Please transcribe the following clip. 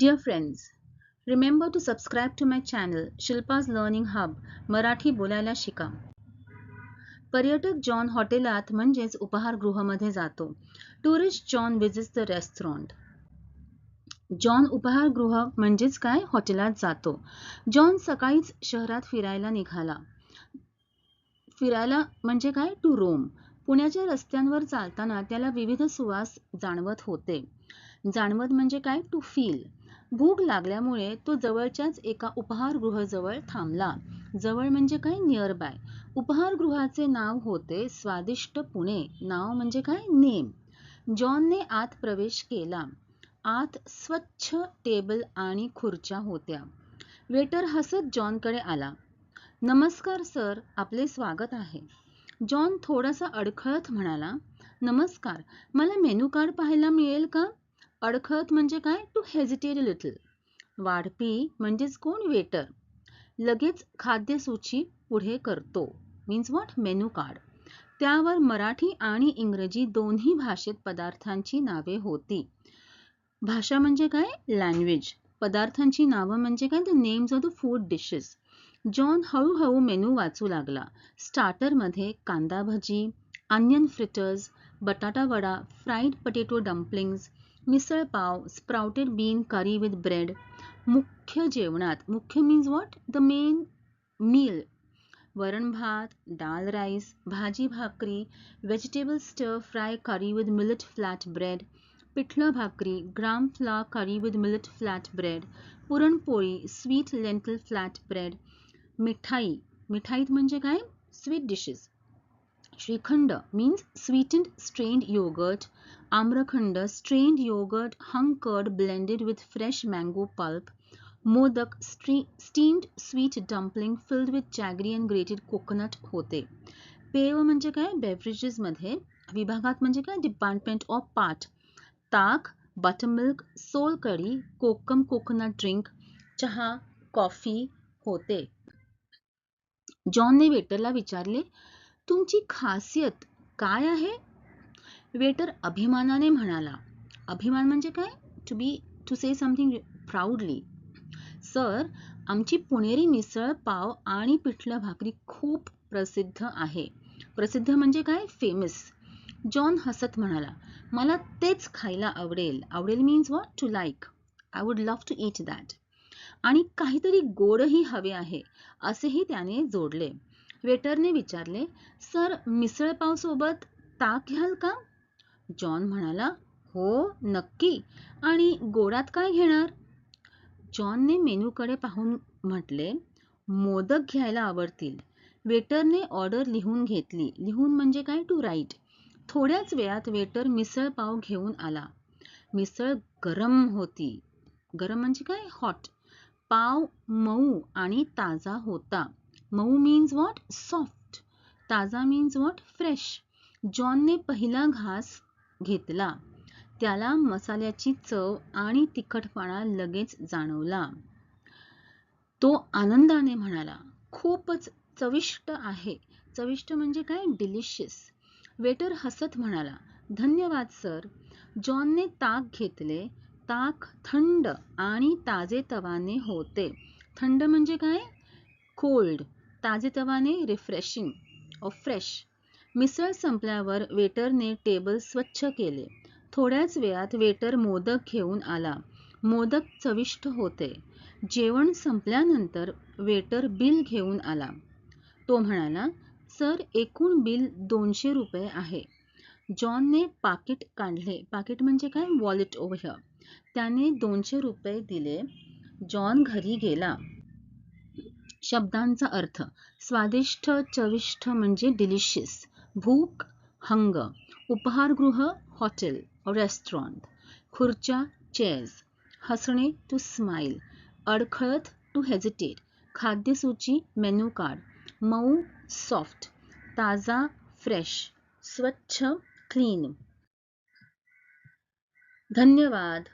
Dear friends, remember to subscribe to my channel Shilpa's Learning Hub Marathi बोलायला शिका. पर्यटक John हॉटेलात म्हणजेच उपहारगृहामध्ये जातो. Tourist John visits the restaurant. John उपहारगृह म्हणजेच काय हॉटेलात जातो. जॉन सकाळीच शहरात फिरायला निघाला. फिरायला म्हणजे काय टू रोम. पुण्याच्या रस्त्यांवर चालताना त्याला विविध सुवास जाणवत होते. जाणवत म्हणजे काय टू फील. भूक लागल्यामुळे तो जवळच्याच एका उपहारगृहाजवळ थांबला. जवळ म्हणजे काय नियर बाय. उपहारगृहाचे नाव होते स्वादिष्ट पुणे. नाव म्हणजे काय नेम. जॉनने आत प्रवेश केला. आत स्वच्छ टेबल आणि खुर्च्या होत्या. वेटर हसत जॉनकडे आला. नमस्कार सर, आपले स्वागत आहे. जॉन थोडासा अडखळत म्हणाला, नमस्कार, मला मेनू कार्ड पाहायला मिळेल का? अडखळत म्हणजे काय टू हेजिटेट लिटल. वाढपी म्हणजेच कोण वेटर. लगेच खाद्यसूची पुढे करतो. Means what menu card. त्यावर मराठी आणि इंग्रजी दोन्ही भाषेत पदार्थांची नावे होती. भाषा म्हणजे काय लँग्वेज. पदार्थांची नावं म्हणजे काय the names of the food dishes. John हळूहळू मेनू वाचू लागला. स्टार्टरमध्ये kanda bhaji, onion fritters, batata vada, fried potato dumplings, misal pav, sprouted bean curry with bread. मुख्य जेवणात मुख्य means what the main meal वरण भात, डाळ राईस, भाजी भाकरी, vegetable stir fry curry with millet flat bread, पिठलं भाकरी, gram flour curry with millet flat bread, puranpoli, sweet lentil flat bread, मिठाई. मिठाईत म्हणजे काय? Sweet dishes Shrikhanda means sweetened strained yogurt. Amrakhanda strained yogurt, hung curd blended with fresh mango pulp. Modak steamed sweet dumpling filled with jaggery and grated coconut होते पेय म्हणजे काय बेवरेजेसमध्ये विभागात म्हणजे काय department of part ताक बटर मिल्क सोल कढी कोकम कोकोनट ड्रिंक चहा कॉफ़ी होते जॉनने वेटरला विचारले तुमची खासियत काय आहे? वेटर अभिमानाने म्हणाला. अभिमान म्हणजे काय? To be to say something proudly sir आमची पुणेरी मिसळ पाव आणि पिठलं भाकरी खूप प्रसिद्ध आहे. प्रसिद्ध म्हणजे काय? फेमस जॉन हसत म्हणाला मला तेच खायला आवडेल. आवडेल means what to like I would love to eat that आणि काहीतरी गोडही हवे आहे असेही त्याने जोडले. वेटरने विचारले सर मिसळपाव सोबत ताक घ्याल का? जॉन म्हणाला हो नक्की. आणि गोडात काय घेणार? जॉनने मेनूकडे पाहून म्हटले मोदक घ्यायला आवडतील. वेटरने ऑर्डर लिहून घेतली. लिहून म्हणजे काय? To write. थोड्याच वेळात वेटर मिसळ पाव घेऊन आला. मिसळ गरम होती. गरम म्हणजे काय? हॉट. पाव मऊ आणि ताजा होता. मऊ मीन्स व्हॉट सॉफ्ट ताजा मीन्स व्हॉट फ्रेश जॉनने पहिला घास घेतला. त्याला मसाल्याची चव आणि तिखटपणा लगेच जाणवला. तो आनंदाने म्हणाला खूपच चविष्ट आहे. चविष्ट म्हणजे काय? डिलिशियस वेटर हसत म्हणाला धन्यवाद सर जॉनने ताक घेतले. ताक थंड आणि ताजे तवाने होते. थंड म्हणजे काय? कोल्ड ताजेतवाने रिफ्रेशिंग ऑफ फ्रेश मिसळ संपल्यावर वेटरने टेबल स्वच्छ केले. थोड्याच वेळात वेटर मोदक घेऊन आला. मोदक चविष्ट होते. जेवण संपल्यानंतर वेटर बिल घेऊन आला. तो म्हणाला सर एकूण बिल दोनशे रुपये आहे. जॉनने पाकिट काढले. पाकिट म्हणजे काय? वॉलेट ओव्हर त्याने दोनशे रुपये दिले. जॉन घरी गेला. शब्दांचा अर्थ. स्वादिष्ट चविष्ट म्हणजे डिलिशियस भूक हंग. उपहारगृह हॉटेल रेस्टॉरंट खुर्च्या चेअर्स हसणे टू स्माईल अडखळत टू हेजिटेट खाद्यसूची मेनू कार्ड मऊ सॉफ्ट ताजा फ्रेश स्वच्छ क्लीन धन्यवाद.